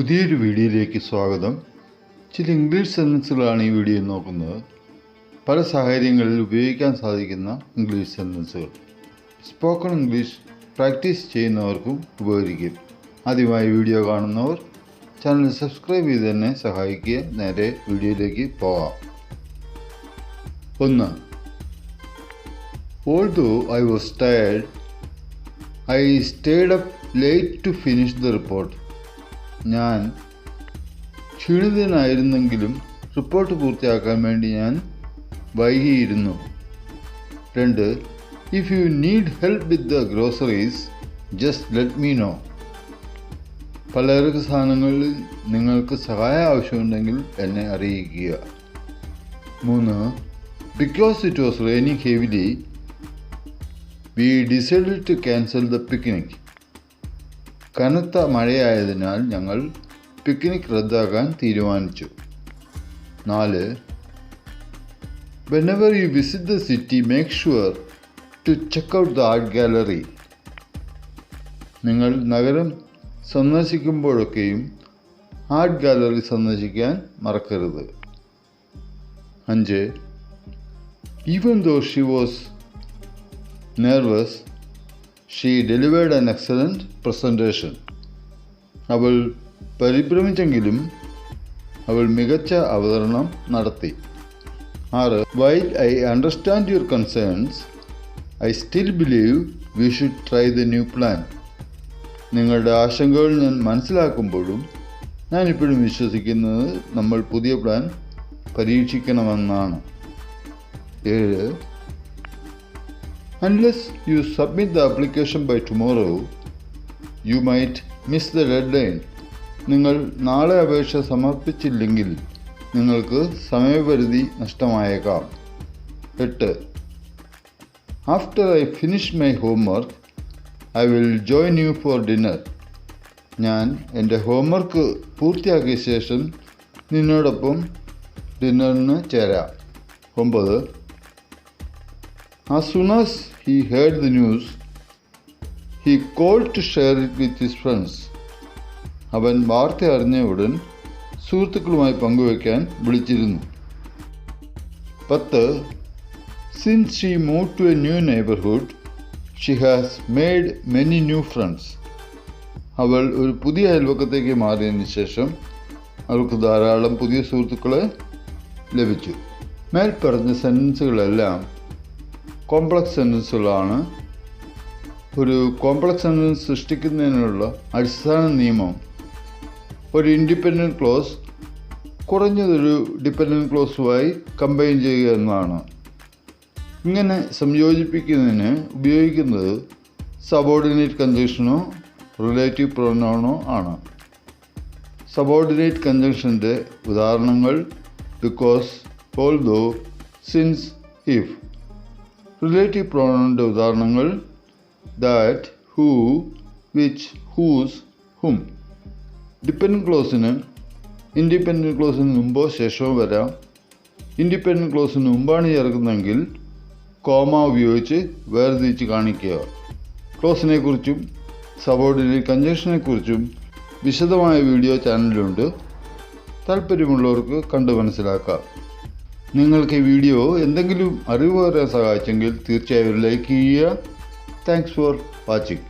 പുതിയൊരു വീഡിയോയിലേക്ക് സ്വാഗതം. ചില ഇംഗ്ലീഷ് സെന്റൻസുകളാണ് ഈ വീഡിയോ നോക്കുന്നത്. പല സാഹചര്യങ്ങളിൽ ഉപയോഗിക്കാൻ സാധിക്കുന്ന ഇംഗ്ലീഷ് സെന്റൻസുകൾ സ്പോക്കൺ ഇംഗ്ലീഷ് പ്രാക്ടീസ് ചെയ്യുന്നവർക്കും ഉപകരിക്കും. ആദ്യമായി വീഡിയോ കാണുന്നവർ ചാനൽ സബ്സ്ക്രൈബ് ചെയ്ത് തന്നെ സഹായിക്കുക. നേരെ വീഡിയോയിലേക്ക് പോകാം. ഒന്ന്. Although I was tired I stayed up late to finish the report ഞാൻ ക്ഷീണിതനായിരുന്നെങ്കിലും റിപ്പോർട്ട് പൂർത്തിയാക്കാൻ വേണ്ടി ഞാൻ വൈകിയിരുന്നു. രണ്ട് if you need help with the groceries just let me know പലചരക്ക് സാധനങ്ങളിൽ നിങ്ങൾക്ക് സഹായം ആവശ്യമുണ്ടെങ്കിൽ എന്നെ അറിയിക്കുക. മൂന്ന് because it was raining heavily we decide to cancel the picnic കനത്ത മഴയായതിനാൽ ഞങ്ങൾ പിക്നിക് റദ്ദാക്കാൻ തീരുമാനിച്ചു. നാല് whenever you visit the city make sure to check out the art gallery നിങ്ങൾ നഗരം സന്ദർശിക്കുമ്പോഴൊക്കെയും ആർട്ട് ഗാലറി സന്ദർശിക്കാൻ മറക്കരുത്. അഞ്ച് even though she was nervous she delivered an excellent presentation അവൾ പരിഭ്രമിച്ചെങ്കിലും അവൾ മികച്ച അവതരണം നടത്തി. ആറ് while I understand your concerns I still believe we should try the new plan നിങ്ങളുടെ ആശങ്കകൾ ഞാൻ മനസ്സിലാക്കുമ്പോഴും ഞാൻ ഇപ്പോഴും വിശ്വസിക്കുന്നത് നമ്മൾ പുതിയ പ്ലാൻ പരീക്ഷിക്കണമെന്നാണ്. ഏഴ് Unless you submit the application by tomorrow, you might miss the deadline. നിങ്ങൾ നാളെ അപേക്ഷ സമർപ്പിച്ചില്ലെങ്കിൽ നിങ്ങൾക്ക് സമയപരിധി നഷ്ടമായേക്കാം. എട്ട്. After I finish my homework I will join you for dinner ഞാൻ എന്റെ ഹോംവർക്ക് പൂർത്തിയാക്കിയ ശേഷം നിന്നോടൊപ്പം ഡിന്നറിന് ചേരാം. ഒമ്പത്. As soon as he heard the news, he called to share it with his friends. അവൻ വാർത്ത അറിഞ്ഞ ഉടൻ സുഹൃത്തുക്കളുമായി പങ്കുവയ്ക്കാൻ വിളിച്ചിരുന്നു. പത്ത് since she move to a new neighbourhood she has made many new friends അവൾ ഒരു പുതിയ അയൽവക്കത്തേക്ക് മാറിയതിന് ശേഷം അവൾക്ക് ധാരാളം പുതിയ സുഹൃത്തുക്കളെ ലഭിച്ചു. മേൽ പറഞ്ഞ സെന്റൻസുകളെല്ലാം കോംപ്ലക്സ് സെന്റൻസുകളാണ് ഒരു കോംപ്ലക്സ് സെന്റൻസ് സൃഷ്ടിക്കുന്നതിനുള്ള അടിസ്ഥാന നിയമം. ഒരു ഇൻഡിപെൻഡന്റ് ക്ലോസ് കുറഞ്ഞതൊരു ഡിപ്പെൻഡന്റ് ക്ലോസുമായി കമ്പൈൻ ചെയ്യുക എന്നാണ് ഇങ്ങനെ സംയോജിപ്പിക്കുന്നതിന് ഉപയോഗിക്കുന്നത് സബോർഡിനേറ്റ് കൺജക്ഷനോ റിലേറ്റീവ് പ്രൊനൗണോ ആണ്. സബോർഡിനേറ്റ് കഞ്ചക്ഷന്റെ ഉദാഹരണങ്ങൾ because although since if. Relative പ്രോണൗണിന്റെ ഉദാഹരണങ്ങൾ that who which whose whom dependent ക്ലോസിന് independent ക്ലോസിന് മുമ്പോ ശേഷമോ വരാം. ഇൻഡിപെൻഡന്റ് ക്ലോസിന് മുമ്പാണ് ചേർക്കുന്നതെങ്കിൽ കോമ ഉപയോഗിച്ച് വേർതിരിച്ച് കാണിക്കുക. ക്ലോസിനെക്കുറിച്ചും സബോർഡിനേറ്റ് കഞ്ചക്ഷനെക്കുറിച്ചും വിശദമായ വീഡിയോ ചാനലിലുണ്ട്. താല്പര്യമുള്ളവർക്ക് കണ്ടു മനസ്സിലാക്കാം. നിങ്ങൾക്ക് ഈ വീഡിയോ എന്തെങ്കിലും അറിവ് വരാൻ സഹായിച്ചെങ്കിൽ തീർച്ചയായും ലൈക്ക് ചെയ്യുക. Thanks for watching